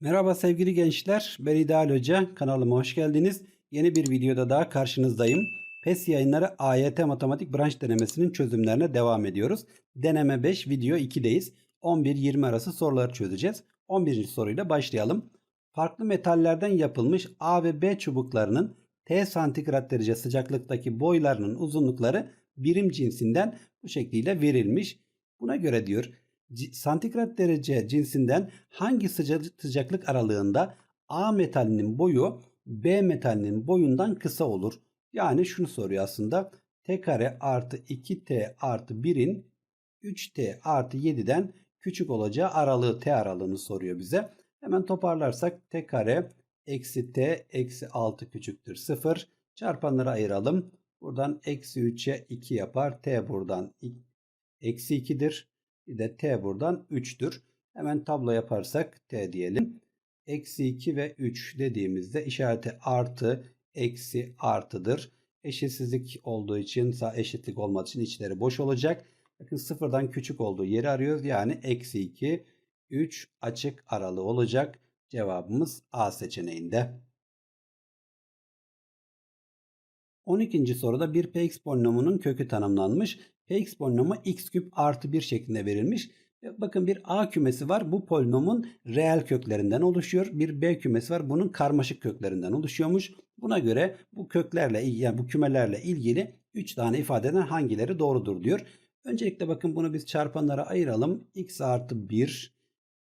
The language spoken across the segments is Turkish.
Merhaba sevgili gençler, ben İdeal Hoca. Kanalıma hoş geldiniz. Yeni bir videoda daha karşınızdayım. PES yayınları AYT Matematik Branş Denemesi'nin çözümlerine devam ediyoruz. Deneme 5, video 2'deyiz. 11-20 arası soruları çözeceğiz. 11. soruyla başlayalım. Farklı metallerden yapılmış A ve B çubuklarının T santigrat derece sıcaklıktaki boylarının uzunlukları birim cinsinden bu şekliyle verilmiş. Buna göre diyor santigrat derece cinsinden hangi sıca- sıcaklık aralığında A metalinin boyu B metalinin boyundan kısa olur? Yani şunu soruyor aslında. T kare artı 2T artı 1'in 3T artı 7'den küçük olacağı aralığı T aralığını soruyor bize. Hemen toparlarsak T kare eksi T eksi 6 küçüktür 0. Çarpanları ayıralım. Buradan eksi 3'e 2 yapar. T buradan eksi 2'dir. Bir de t buradan 3'tür. Hemen tablo yaparsak t diyelim. Eksi 2 ve 3 dediğimizde işareti artı, eksi, artıdır. Eşitsizlik olduğu için, sağ eşitlik olmadığı için içleri boş olacak. Bakın sıfırdan küçük olduğu yeri arıyoruz. Yani eksi 2, 3 açık aralığı olacak. Cevabımız A seçeneğinde. 12. soruda bir px polinomunun kökü tanımlanmış. Px polinomu x küp artı 1 şeklinde verilmiş. Ve Bakın bir a kümesi var. Bu polinomun reel köklerinden oluşuyor. Bir b kümesi var. Bunun karmaşık köklerinden oluşuyormuş. Buna göre bu köklerle yani bu kümelerle ilgili 3 tane ifadeden hangileri doğrudur diyor. Öncelikle bakın bunu biz çarpanlara ayıralım. x artı 1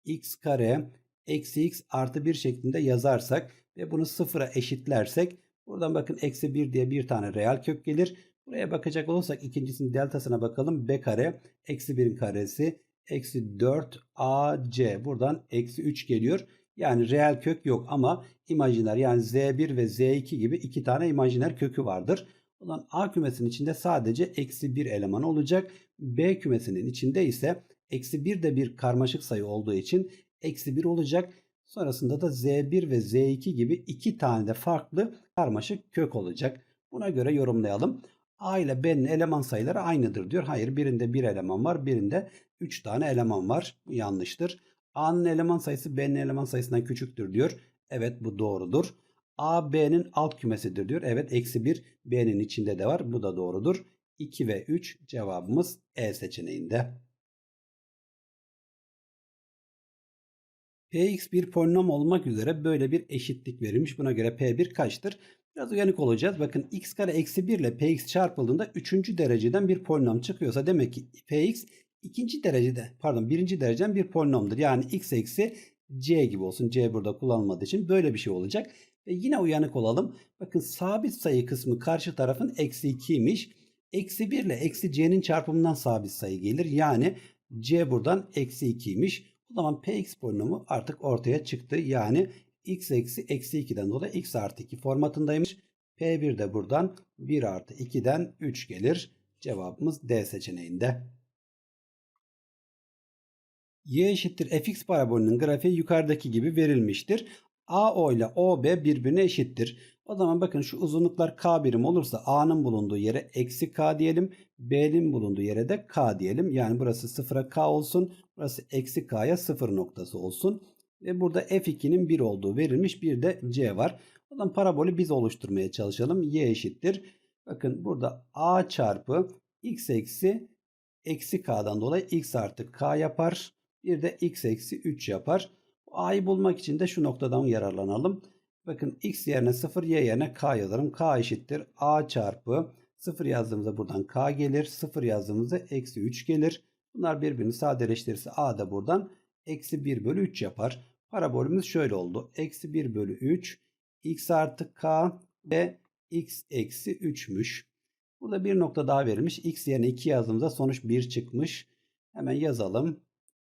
x kare eksi x artı 1 şeklinde yazarsak ve bunu sıfıra eşitlersek Buradan bakın eksi 1 diye bir tane reel kök gelir. Buraya bakacak olursak ikincisinin deltasına bakalım. B kare eksi 1'in karesi eksi 4 AC. Buradan eksi 3 geliyor. Yani reel kök yok ama imajiner yani Z1 ve Z2 gibi iki tane imajiner kökü vardır. O zaman A kümesinin içinde sadece eksi 1 eleman olacak. B kümesinin içinde ise eksi 1 de bir karmaşık sayı olduğu için eksi 1 olacak. Sonrasında da Z1 ve Z2 gibi iki tane de farklı karmaşık kök olacak. Buna göre yorumlayalım. A ile B'nin eleman sayıları aynıdır diyor. Hayır birinde bir eleman var birinde 3 tane eleman var. Yanlıştır. A'nın eleman sayısı B'nin eleman sayısından küçüktür diyor. Evet bu doğrudur. A B'nin alt kümesidir diyor. Evet eksi 1 B'nin içinde de var. Bu da doğrudur. 2 ve 3 cevabımız E seçeneğinde. Px bir polinom olmak üzere böyle bir eşitlik verilmiş. Buna göre P1 kaçtır? Biraz uyanık olacağız. Bakın x kare eksi 1 ile Px çarpıldığında 3. dereceden bir polinom çıkıyorsa demek ki Px ikinci derecede pardon birinci dereceden bir polinomdur. Yani x eksi c gibi olsun. c burada kullanılmadığı için böyle bir şey olacak. Ve yine uyanık olalım. Bakın sabit sayı kısmı karşı tarafın eksi 2'ymiş. Eksi 1 ile eksi c'nin çarpımından sabit sayı gelir. Yani c buradan eksi 2'ymiş. O zaman px polinomu artık ortaya çıktı. Yani x eksi eksi 2'den dolayı x artı 2 formatındaymış. P1 de buradan 1 artı 2'den 3 gelir. Cevabımız D seçeneğinde. Y eşittir fx parabolünün grafiği yukarıdaki gibi verilmiştir. AO ile OB birbirine eşittir. O zaman bakın şu uzunluklar k birim olursa A'nın bulunduğu yere eksi k diyelim. B'nin bulunduğu yere de k diyelim. Yani burası sıfıra k olsun. Burası eksi k'ya sıfır noktası olsun. Ve burada f2'nin 1 olduğu verilmiş. Bir de c var. O zaman parabolü biz oluşturmaya çalışalım. y eşittir. Bakın burada a çarpı x eksi eksi k'dan dolayı x artı k yapar. Bir de x eksi 3 yapar. A'yı bulmak için de şu noktadan yararlanalım. Bakın x yerine 0 y yerine k yazarım. k eşittir a çarpı 0 yazdığımızda buradan k gelir. 0 yazdığımızda eksi 3 gelir. Bunlar birbirini sadeleştirirse a da buradan eksi 1 bölü 3 yapar. Parabolümüz şöyle oldu. Eksi 1 bölü 3 x artı k ve x eksi 3'müş. Burada bir nokta daha verilmiş. x yerine 2 yazdığımızda sonuç 1 çıkmış. Hemen yazalım.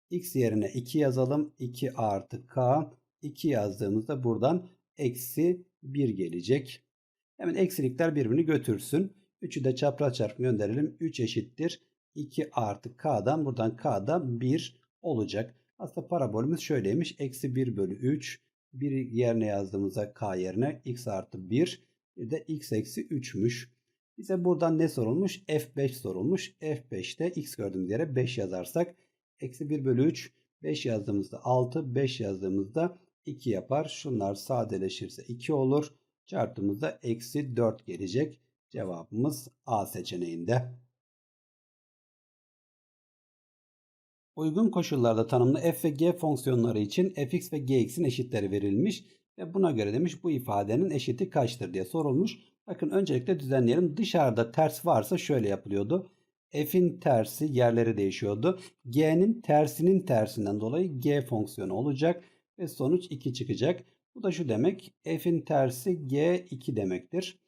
x yerine 2 yazalım. 2 artı k. 2 yazdığımızda buradan eksi 1 gelecek. Hemen eksilikler birbirini götürsün. 3'ü de çapraz çarpım gönderelim. 3 eşittir. 2 artı k'dan buradan k'da 1 olacak. Aslında parabolümüz şöyleymiş. Eksi 1 bölü 3. 1 yerine yazdığımızda k yerine x artı 1. Bir de x eksi 3'müş. Bize buradan ne sorulmuş? F5 sorulmuş. F5'te x gördüğümüz yere 5 yazarsak. Eksi 1 bölü 3. 5 yazdığımızda 6. 5 yazdığımızda 2 yapar. Şunlar sadeleşirse 2 olur. Çarptığımızda eksi 4 gelecek. Cevabımız A seçeneğinde. Uygun koşullarda tanımlı f ve g fonksiyonları için fx ve gx'in eşitleri verilmiş ve buna göre demiş bu ifadenin eşiti kaçtır diye sorulmuş. Bakın öncelikle düzenleyelim. Dışarıda ters varsa şöyle yapılıyordu. F'in tersi yerleri değişiyordu. G'nin tersinin tersinden dolayı G fonksiyonu olacak ve sonuç 2 çıkacak. Bu da şu demek. F'in tersi G2 demektir.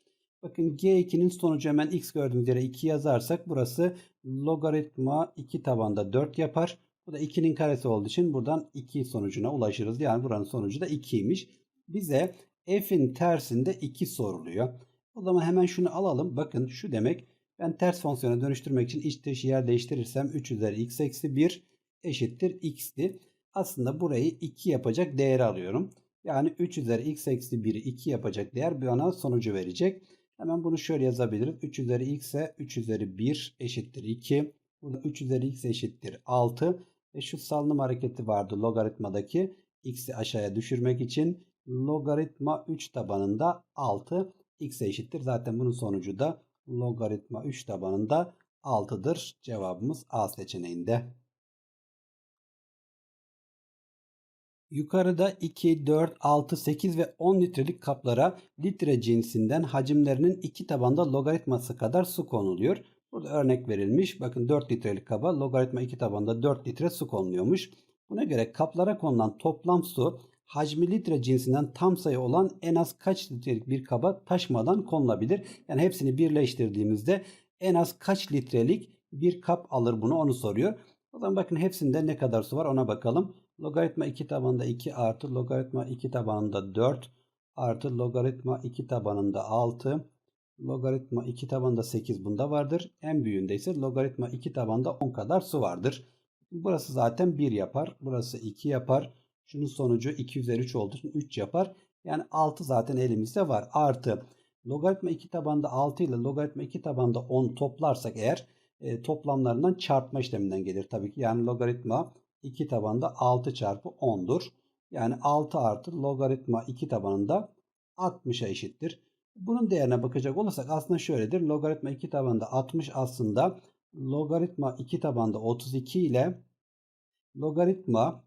Bakın G2'nin sonucu hemen x gördüğümüz yere 2 yazarsak burası logaritma 2 tabanda 4 yapar. Bu da 2'nin karesi olduğu için buradan 2 sonucuna ulaşırız. Yani buranın sonucu da 2'ymiş. Bize f'in tersinde 2 soruluyor. O zaman hemen şunu alalım. Bakın şu demek. Ben ters fonksiyona dönüştürmek için iç dışı yer değiştirirsem 3 üzeri x eksi 1 eşittir x'ti. Aslında burayı 2 yapacak değeri alıyorum. Yani 3 üzeri x eksi 1'i 2 yapacak değer bana sonucu verecek. Hemen bunu şöyle yazabiliriz. 3 üzeri x'e 3 üzeri 1 eşittir 2. Burada 3 üzeri x eşittir 6. Ve şu salınım hareketi vardı logaritmadaki. x'i aşağıya düşürmek için logaritma 3 tabanında 6 x eşittir. Zaten bunun sonucu da logaritma 3 tabanında 6'dır. Cevabımız A seçeneğinde. Yukarıda 2, 4, 6, 8 ve 10 litrelik kaplara litre cinsinden hacimlerinin iki tabanda logaritması kadar su konuluyor. Burada örnek verilmiş. Bakın 4 litrelik kaba logaritma 2 tabanda 4 litre su konuluyormuş. Buna göre kaplara konulan toplam su hacmi litre cinsinden tam sayı olan en az kaç litrelik bir kaba taşmadan konulabilir? Yani hepsini birleştirdiğimizde en az kaç litrelik bir kap alır bunu onu soruyor. O zaman bakın hepsinde ne kadar su var ona bakalım. Logaritma 2 tabanında 2 artı logaritma 2 tabanında 4 artı logaritma 2 tabanında 6 logaritma 2 tabanında 8 bunda vardır. En büyüğünde ise logaritma 2 tabanında 10 kadar su vardır. Burası zaten 1 yapar. Burası 2 yapar. Şunun sonucu 2 üzeri 3 olduğu için 3 yapar. Yani 6 zaten elimizde var. Artı logaritma 2 tabanında 6 ile logaritma 2 tabanında 10 toplarsak eğer e, toplamlarından çarpma işleminden gelir tabii ki. Yani logaritma 2 tabanda 6 çarpı 10'dur. Yani 6 artı logaritma 2 tabanında 60'a eşittir. Bunun değerine bakacak olursak aslında şöyledir. Logaritma 2 tabanında 60 aslında logaritma 2 tabanda 32 ile logaritma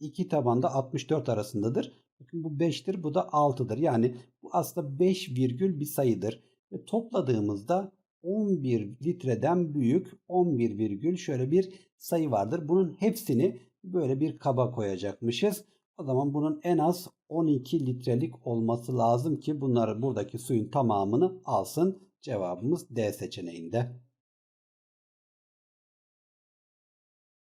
2 tabanda 64 arasındadır. Bakın bu 5'tir bu da 6'dır. Yani bu aslında 5 virgül bir sayıdır. Ve topladığımızda 11 litreden büyük 11 virgül şöyle bir sayı vardır. Bunun hepsini böyle bir kaba koyacakmışız. O zaman bunun en az 12 litrelik olması lazım ki bunları buradaki suyun tamamını alsın. Cevabımız D seçeneğinde.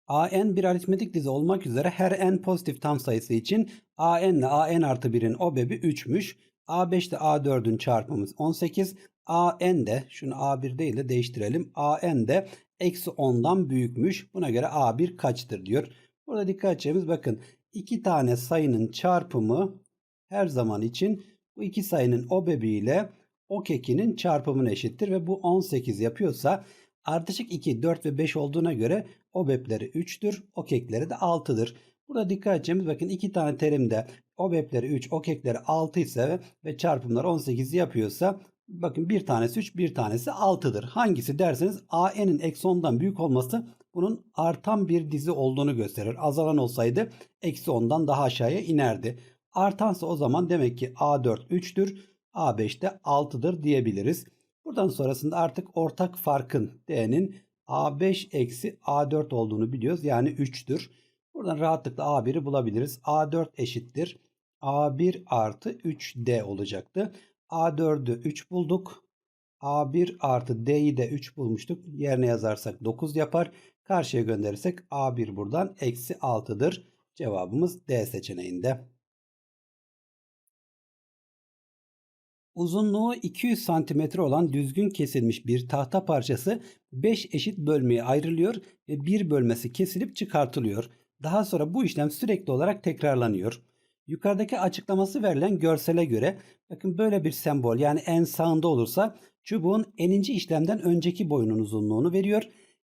AN bir aritmetik dizi olmak üzere her n pozitif tam sayısı için AN ile AN artı 1'in obebi 3'müş. A5 ile A4'ün çarpımımız 18. AN de şunu A1 değil de değiştirelim. AN de eksi 10'dan büyükmüş. Buna göre A1 kaçtır diyor. Burada dikkat edeceğimiz bakın iki tane sayının çarpımı her zaman için bu iki sayının obebi ile ok ekinin çarpımına eşittir ve bu 18 yapıyorsa ardışık 2, 4 ve 5 olduğuna göre obepleri 3'tür, ok ekleri de 6'dır. Burada dikkat edeceğimiz bakın iki tane terimde obepleri 3, ok ekleri 6 ise ve çarpımlar 18 yapıyorsa bakın bir tanesi 3, bir tanesi 6'dır. Hangisi derseniz AN'in eksi 10'dan büyük olması bunun artan bir dizi olduğunu gösterir. Azalan olsaydı eksi 10'dan daha aşağıya inerdi. Artansa o zaman demek ki A4 3'tür. A5 de 6'dır diyebiliriz. Buradan sonrasında artık ortak farkın D'nin A5 eksi A4 olduğunu biliyoruz. Yani 3'tür. Buradan rahatlıkla A1'i bulabiliriz. A4 eşittir. A1 artı 3D olacaktı. A4'ü 3 bulduk. A1 artı D'yi de 3 bulmuştuk. Yerine yazarsak 9 yapar. Karşıya gönderirsek A1 buradan eksi 6'dır. Cevabımız D seçeneğinde. Uzunluğu 200 cm olan düzgün kesilmiş bir tahta parçası 5 eşit bölmeye ayrılıyor ve bir bölmesi kesilip çıkartılıyor. Daha sonra bu işlem sürekli olarak tekrarlanıyor. Yukarıdaki açıklaması verilen görsele göre bakın böyle bir sembol yani en sağında olursa çubuğun eninci işlemden önceki boyunun uzunluğunu veriyor.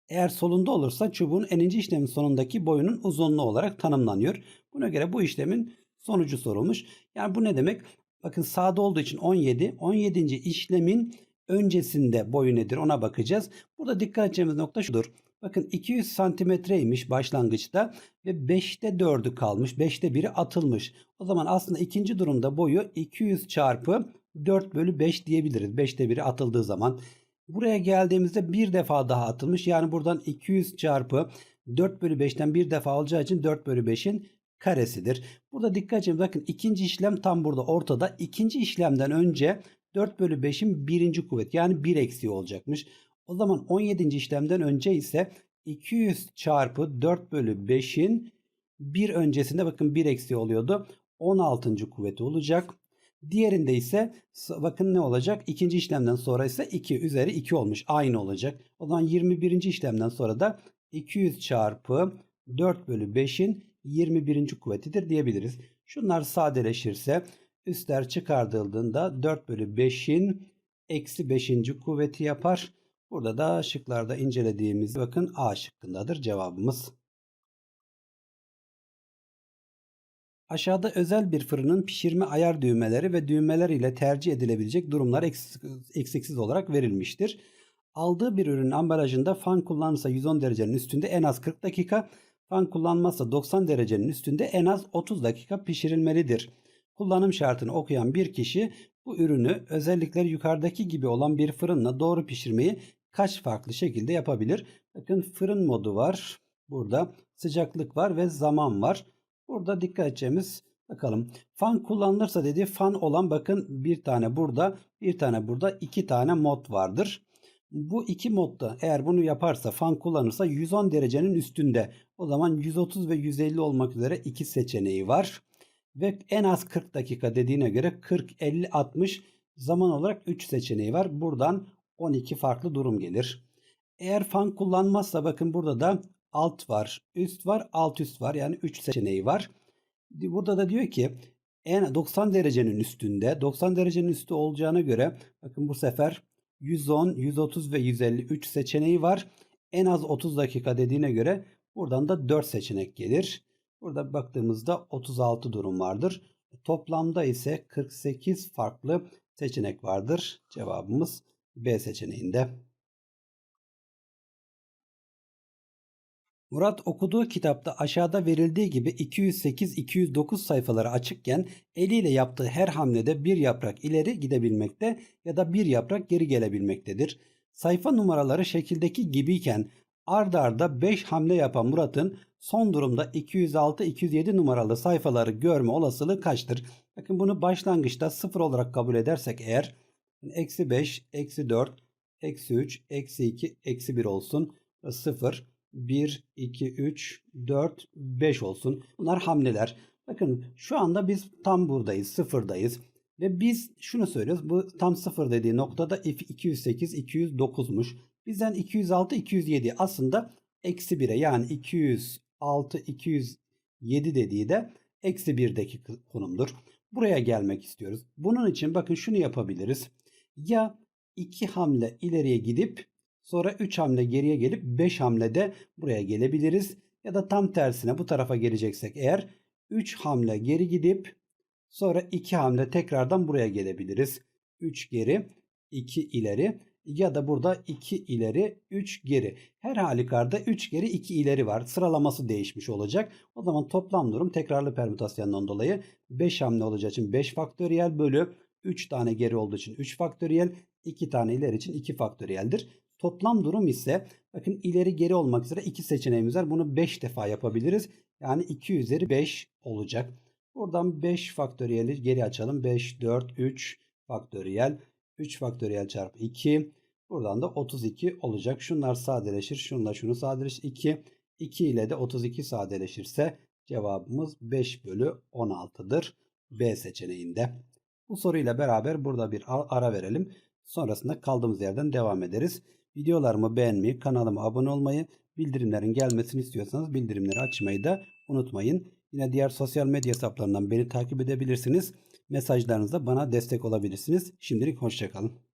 Eğer solunda olursa çubuğun eninci işlemin sonundaki boyunun uzunluğu olarak tanımlanıyor. Buna göre bu işlemin sonucu sorulmuş. Yani bu ne demek? Bakın sağda olduğu için 17. 17. işlemin öncesinde boyu nedir ona bakacağız. Burada dikkat edeceğimiz nokta şudur. Bakın 200 santimetreymiş başlangıçta ve 5'te 4'ü kalmış. 5'te 1'i atılmış. O zaman aslında ikinci durumda boyu 200 çarpı 4 bölü 5 diyebiliriz. 5'te 1'i atıldığı zaman. Buraya geldiğimizde bir defa daha atılmış. Yani buradan 200 çarpı 4 bölü 5'ten bir defa olacağı için 4 bölü 5'in karesidir. Burada dikkat edin bakın ikinci işlem tam burada ortada. İkinci işlemden önce 4 bölü 5'in birinci kuvvet yani 1 eksiği olacakmış. O zaman 17. işlemden önce ise 200 çarpı 4 bölü 5'in bir öncesinde bakın 1 eksiği oluyordu. 16. kuvveti olacak. Diğerinde ise bakın ne olacak? İkinci işlemden sonra ise 2 üzeri 2 olmuş. Aynı olacak. O zaman 21. işlemden sonra da 200 çarpı 4 bölü 5'in 21. kuvvetidir diyebiliriz. Şunlar sadeleşirse üstler çıkartıldığında 4 bölü 5'in eksi 5. kuvveti yapar. Burada da şıklarda incelediğimiz bakın A şıkkındadır cevabımız. Aşağıda özel bir fırının pişirme ayar düğmeleri ve düğmeler ile tercih edilebilecek durumlar eksiksiz olarak verilmiştir. Aldığı bir ürünün ambalajında fan kullanırsa 110 derecenin üstünde en az 40 dakika, fan kullanmazsa 90 derecenin üstünde en az 30 dakika pişirilmelidir. Kullanım şartını okuyan bir kişi bu ürünü özellikleri yukarıdaki gibi olan bir fırınla doğru pişirmeyi kaç farklı şekilde yapabilir? Bakın fırın modu var. Burada sıcaklık var ve zaman var. Burada dikkat edeceğimiz bakalım. Fan kullanılırsa dediği fan olan bakın bir tane burada bir tane burada iki tane mod vardır. Bu iki modda eğer bunu yaparsa fan kullanırsa 110 derecenin üstünde. O zaman 130 ve 150 olmak üzere iki seçeneği var. Ve en az 40 dakika dediğine göre 40, 50, 60 zaman olarak 3 seçeneği var. Buradan 12 farklı durum gelir. Eğer fan kullanmazsa bakın burada da alt var, üst var, alt üst var. Yani 3 seçeneği var. Burada da diyor ki en 90 derecenin üstünde 90 derecenin üstü olacağına göre bakın bu sefer 110, 130 ve 153 seçeneği var. En az 30 dakika dediğine göre buradan da 4 seçenek gelir. Burada baktığımızda 36 durum vardır. Toplamda ise 48 farklı seçenek vardır. Cevabımız B seçeneğinde. Murat okuduğu kitapta aşağıda verildiği gibi 208-209 sayfaları açıkken eliyle yaptığı her hamlede bir yaprak ileri gidebilmekte ya da bir yaprak geri gelebilmektedir. Sayfa numaraları şekildeki gibiyken ard arda 5 hamle yapan Murat'ın son durumda 206-207 numaralı sayfaları görme olasılığı kaçtır? Bakın bunu başlangıçta 0 olarak kabul edersek eğer eksi 5, eksi 4, eksi 3, eksi 2, eksi 1 olsun. 0, 1, 2, 3, 4, 5 olsun. Bunlar hamleler. Bakın şu anda biz tam buradayız, sıfırdayız. Ve biz şunu söylüyoruz. Bu tam sıfır dediği noktada if 208, 209'muş. Bizden 206, 207 aslında eksi 1'e yani 206, 207 dediği de eksi 1'deki konumdur. Buraya gelmek istiyoruz. Bunun için bakın şunu yapabiliriz. Ya 2 hamle ileriye gidip sonra 3 hamle geriye gelip 5 hamlede buraya gelebiliriz. Ya da tam tersine bu tarafa geleceksek eğer 3 hamle geri gidip sonra 2 hamle tekrardan buraya gelebiliriz. 3 geri 2 ileri ya da burada 2 ileri 3 geri. Her halükarda 3 geri 2 ileri var. Sıralaması değişmiş olacak. O zaman toplam durum tekrarlı permütasyondan dolayı 5 hamle olacağı için 5 faktöriyel bölü 3 tane geri olduğu için 3 faktöriyel 2 tane ileri için 2 faktöriyeldir. Toplam durum ise bakın ileri geri olmak üzere 2 seçeneğimiz var. Bunu 5 defa yapabiliriz. Yani 2 üzeri 5 olacak. Buradan 5 faktöriyeli geri açalım. 5, 4, 3 faktöriyel. 3 faktöriyel çarpı 2. Buradan da 32 olacak. Şunlar sadeleşir. Şunla şunu sadeleşir. 2. 2 ile de 32 sadeleşirse cevabımız 5 bölü 16'dır. B seçeneğinde. Bu soruyla beraber burada bir ara verelim. Sonrasında kaldığımız yerden devam ederiz. Videolarımı beğenmeyi, kanalıma abone olmayı, bildirimlerin gelmesini istiyorsanız bildirimleri açmayı da unutmayın. Yine diğer sosyal medya hesaplarından beni takip edebilirsiniz. Mesajlarınızda bana destek olabilirsiniz. Şimdilik hoşçakalın.